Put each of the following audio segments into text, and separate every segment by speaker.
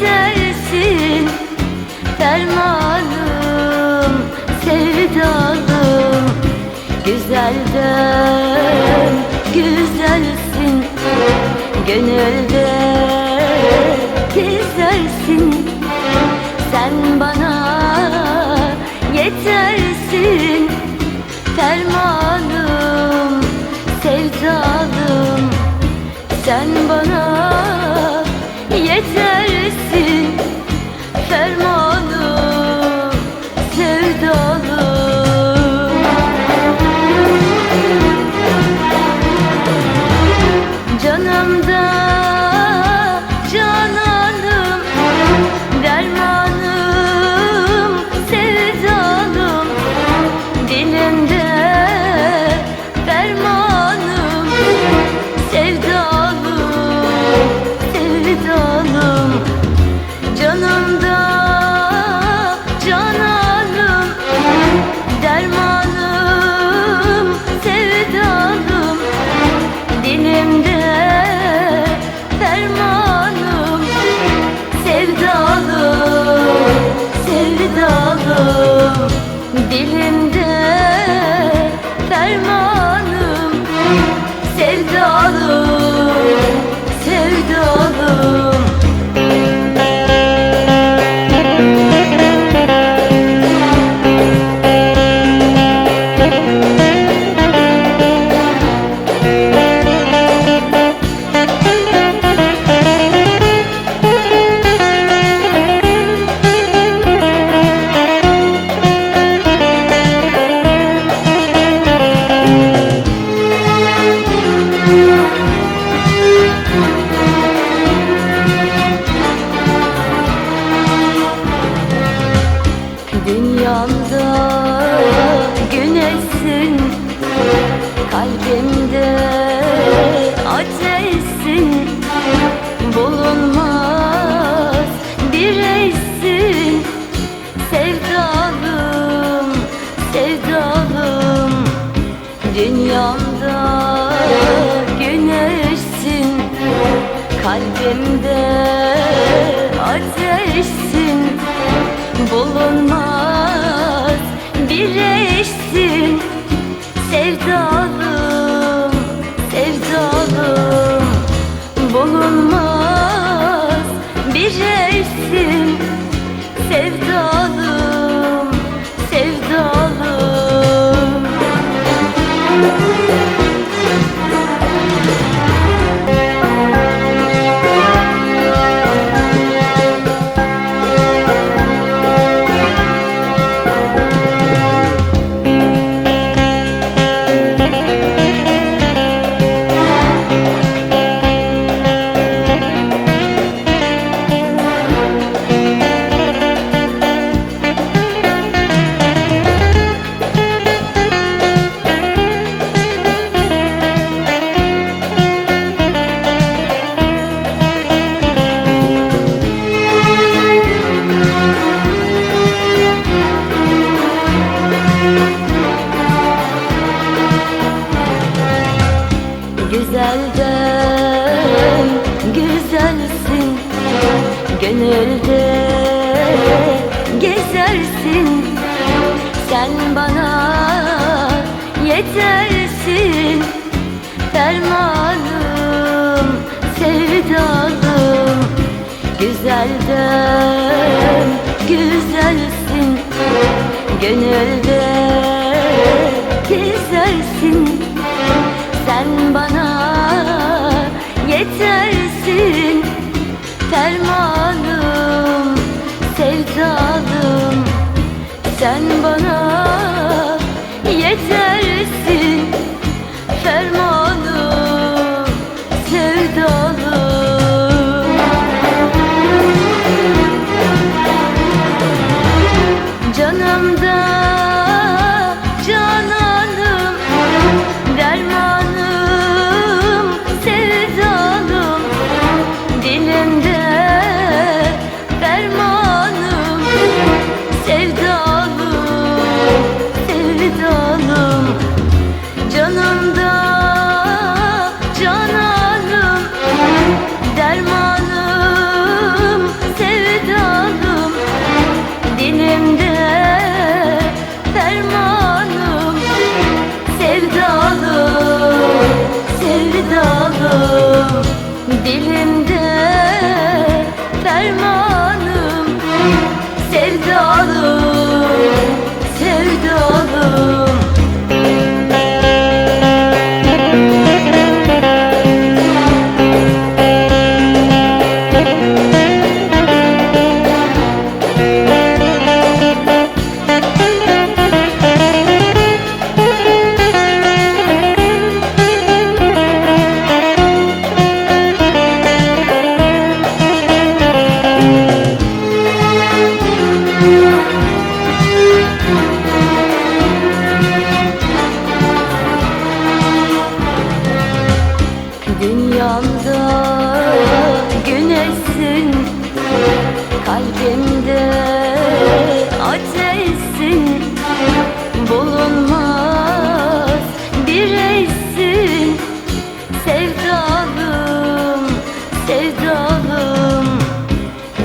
Speaker 1: yetersin Dermanım, sevdalım. Güzelden güzelsin. Gönülde güzelsin. Sen bana yetersin. Dermanım, sevdalım. Sen bana seulement 给你。Gönülde gezersin. Sen bana yetersin. Fermanım, sevdalım. Güzelden güzelsin. Gönülde gezersin. It's Kalbimde ateşsin. Bulunmaz bir eşsin Sevdalım, sevdalım.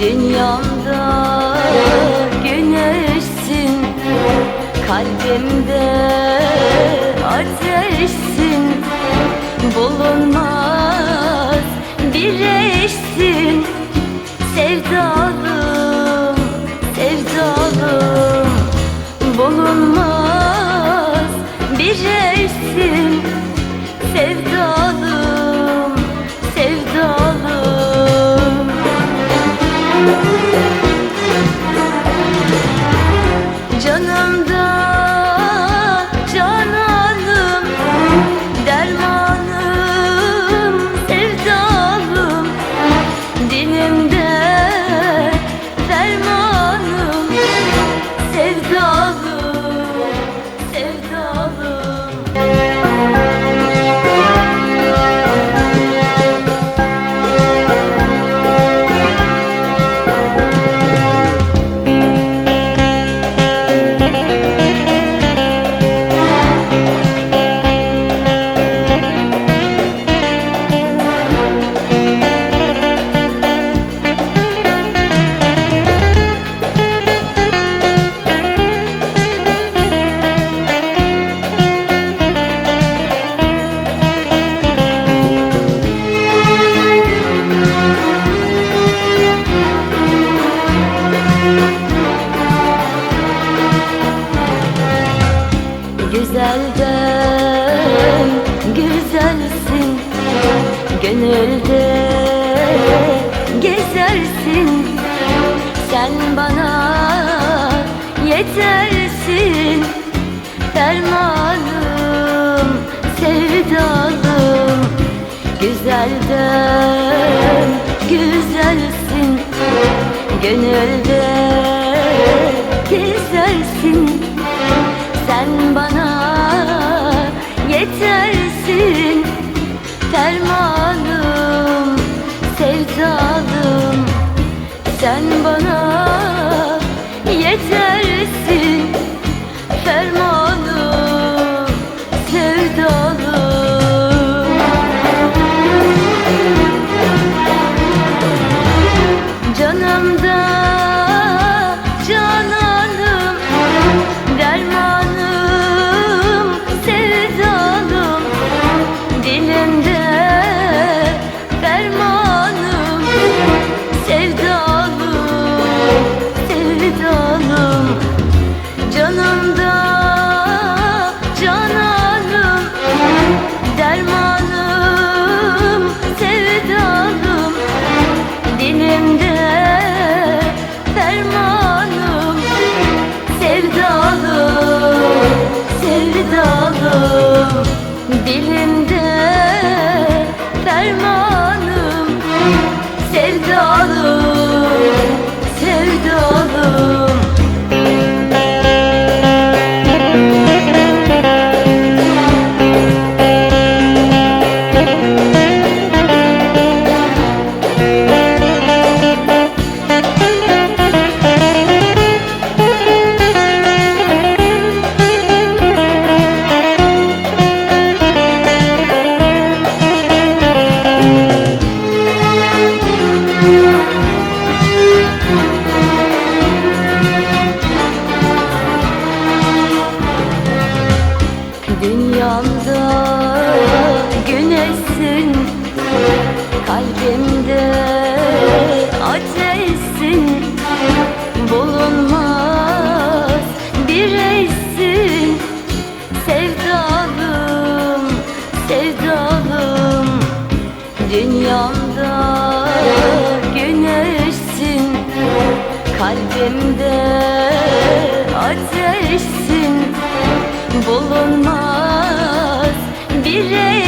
Speaker 1: Dünyamda güneşsin. Kalbimde ateşsin Gönülde gezersin. Sen bana yetersin. Fermanım, sevdalım. Güzelden güzelsin. Gönülde gezersin Dilimde fermanım Sevdalım, sevdalım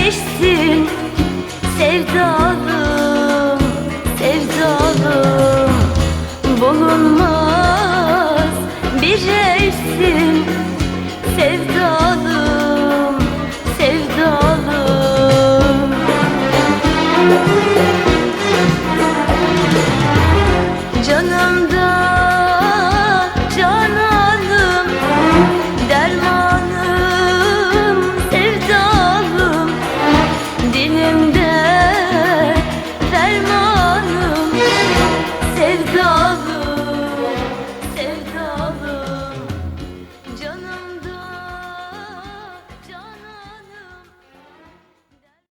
Speaker 1: eşsin Sevdalım,